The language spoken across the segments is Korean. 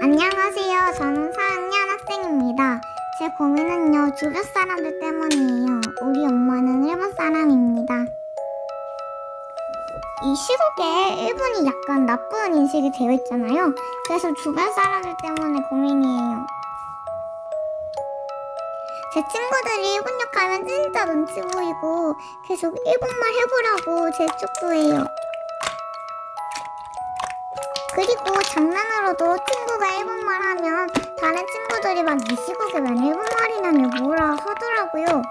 안녕하세요. 저는 4학년 학생입니다. 제 고민은요, 주변 사람들 때문이에요. 우리 엄마는 일본 사람입니다. 이 시국에 일본이 약간 나쁜 인식이 되어 있잖아요. 그래서 주변 사람들 때문에 고민이에요. 제 친구들이 일본역 가면 진짜 눈치 보이고 계속 일본말 해보라고 재촉구해요. 그리고 장난으로도 친구가 일본말 하면 다른 친구들이 막 이 시국에 웬 일본말이냐며 뭐라 하더라고요.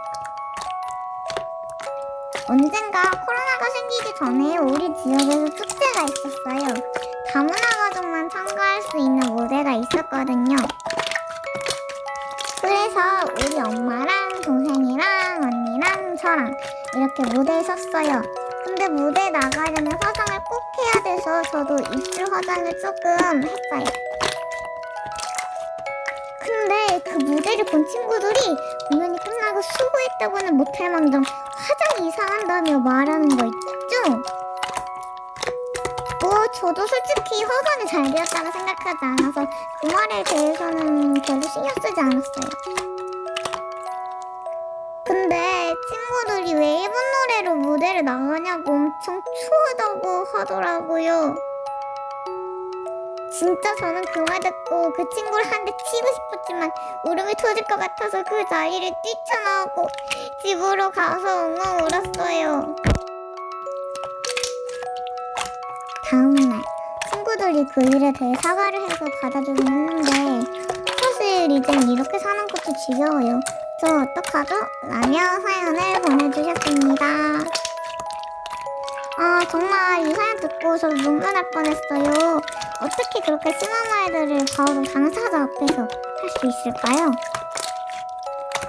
언젠가 코로나가 생기기 전에 우리 지역에서 축제가 있었어요. 다문화 가족만 참가할 수 있는 무대가 있었거든요. 그래서 우리 엄마랑 동생이랑 언니랑 저랑 이렇게 무대에 섰어요. 근데 무대에 나가려면 화장을 꼭 해야 돼서 저도 입술 화장을 조금 했어요. 근데 그 무대를 본 친구들이 공연이 끝나고 수고했다고는 못할 망정 화장이 이상한다며 말하는 거 있죠? 뭐 저도 솔직히 화장이 잘 되었다고 생각하지 않아서 그 말에 대해서는 별로 신경 쓰지 않았어요. 친구들이 왜 일본 노래로 무대를 나가냐고 엄청 추하다고 하더라고요. 진짜 저는 그 말 듣고 그 친구를 한 대 치고 싶었지만 울음이 터질 것 같아서 그 자리를 뛰쳐나오고 집으로 가서 엉엉 울었어요. 다음날 친구들이 그 일에 대해 사과를 해서 받아주긴 했는데 사실 이젠 이렇게 사는 것도 지겨워요. 저 어떡하죠? 라며 사연을 보내주셨습니다. 아 정말 이 사연 듣고 저 눈물 날 뻔했어요. 어떻게 그렇게 심한 말들을 바로 당사자 앞에서 할 수 있을까요?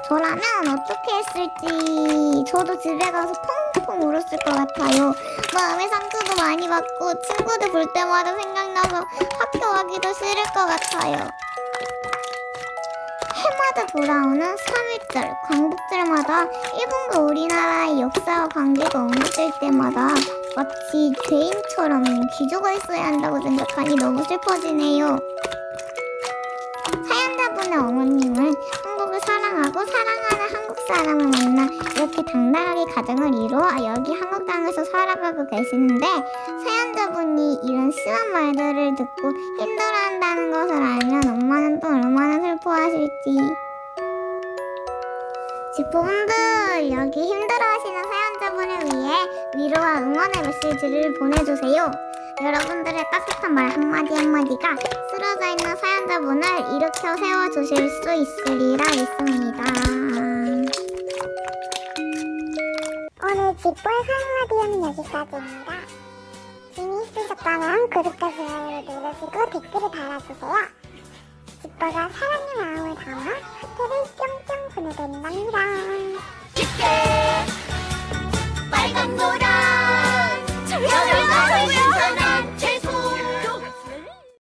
저라면 어떻게 했을지 저도 집에 가서 펑펑 울었을 것 같아요. 마음의 상처도 많이 받고 친구들 볼 때마다 생각나서 학교 가기도 싫을 것 같아요. 해마다 돌아오는 3일 절, 광복절마다 일본과 우리나라의 역사와 관계가 언급될 때마다 마치 죄인처럼 기조가 있어야 한다고 생각하니 너무 슬퍼지네요. 사연자분의 어머님은 한국을 사랑하고 사랑하는 한국 사람을 만나 이렇게 당당하게 가정을 이루어 여기 한국 땅에서 살아가고 계시는데 사연자분이 이런 심한 말들을 듣고 힘들어한다는 것을 알면 엄마는 또 얼마나 슬퍼하실지 지포분들 여기 힘들어하시는 사연자분을 위해 위로와 응원의 메시지를 보내주세요. 여러분들의 따뜻한 말 한마디 한마디가 쓰러져 있는 사연자분을 일으켜 세워주실 수 있으리라 믿습니다. 오늘 직보의 사용라디오는 여기까지입니다. 재미있으셨다면 구독과 좋아요를 누르시고 댓글을 달아주세요. 직보가 사랑의 마음을 담아 하트를 그늘은 납니다.